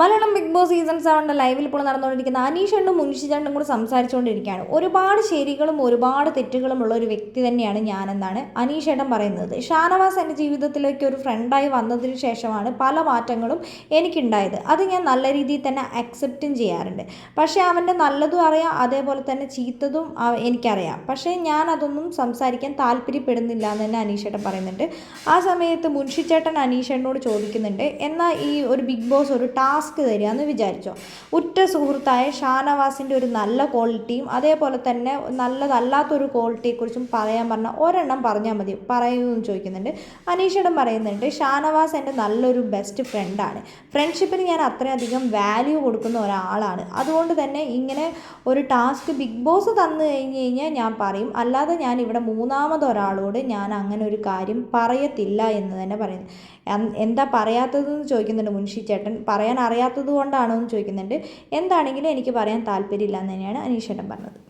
Malayalam big boss season സെവന്റെ ലൈവിൽ ഇപ്പോൾ നടന്നുകൊണ്ടിരിക്കുന്ന അനീഷണ്ടും മുൻഷിചണ്ടും കൂടി സംസാരിച്ചുകൊണ്ടിരിക്കുകയാണ്. ഒരുപാട് ശരികളും ഒരുപാട് തെറ്റുകളും ഉള്ള ഒരു വ്യക്തി തന്നെയാണ് ഞാനെന്നാണ് അനീഷേട്ടൻ പറയുന്നത്. ഷാനവാസ് എന്റെ ജീവിതത്തിലേക്ക് ഒരു ഫ്രണ്ടായി വന്നതിന് ശേഷമാണ് പല മാറ്റങ്ങളും എനിക്കുണ്ടായത്. അത് ഞാൻ നല്ല രീതിയിൽ തന്നെ അക്സെപ്റ്റും ചെയ്യാറുണ്ട്. പക്ഷേ അവന്റെ നല്ലതും അറിയാം അതേപോലെ തന്നെ ചീത്തതും എനിക്കറിയാം. പക്ഷേ ഞാൻ അതൊന്നും സംസാരിക്കാൻ താല്പര്യപ്പെടുന്നില്ല എന്ന് തന്നെ അനീഷേട്ടൻ പറയുന്നുണ്ട്. ആ സമയത്ത് മുൻഷിച്ചേട്ടൻ അനീഷേട്ടനോട് ചോദിക്കുന്നുണ്ട് എന്നാൽ ഈ ഒരു ബിഗ് ബോസ് ഒരു ടാസ്ക് തരിക എന്ന് വിചാരിച്ചോ. ഉറ്റ സുഹൃത്തായ ഷാനവാസിന്റെ ഒരു നല്ല ക്വാളിറ്റിയും അതേപോലെ തന്നെ നല്ലതല്ലാത്തൊരു ക്വാളിറ്റിയെക്കുറിച്ചും പറയാൻ പറഞ്ഞാൽ ഒരെണ്ണം പറഞ്ഞാൽ മതി. പറയുമെന്ന് ചോദിക്കുന്നുണ്ട്. അനീഷയുടെ പറയുന്നുണ്ട് ഷാനവാസ് എന്റെ നല്ലൊരു ബെസ്റ്റ് ഫ്രണ്ടാണ് ഫ്രണ്ട്ഷിപ്പിന് ഞാൻ അത്രയധികം വാല്യൂ കൊടുക്കുന്ന ഒരാളാണ്. അതുകൊണ്ട് തന്നെ ഇങ്ങനെ ഒരു ടാസ്ക് ബിഗ് ബോസ് തന്നു കഴിഞ്ഞ് കഴിഞ്ഞാൽ ഞാൻ പറയും. അല്ലാതെ ഞാൻ ഇവിടെ മൂന്നാമതൊരാളോട് ഞാൻ അങ്ങനെ ഒരു കാര്യം പറയത്തില്ല എന്ന് തന്നെ പറയുന്നു. എന്താ പറയാത്തതെന്ന് ചോദിക്കുന്നുണ്ട് മുൻഷി ചേട്ടൻ. പറയാൻ അറിയാത്തത് കൊണ്ടാണോ എന്ന് ചോദിക്കുന്നുണ്ട്. എന്താണെങ്കിലും എനിക്ക് പറയാൻ താല്പര്യമില്ല എന്ന് തന്നെയാണ് അനീഷേട്ടൻ പറഞ്ഞത്.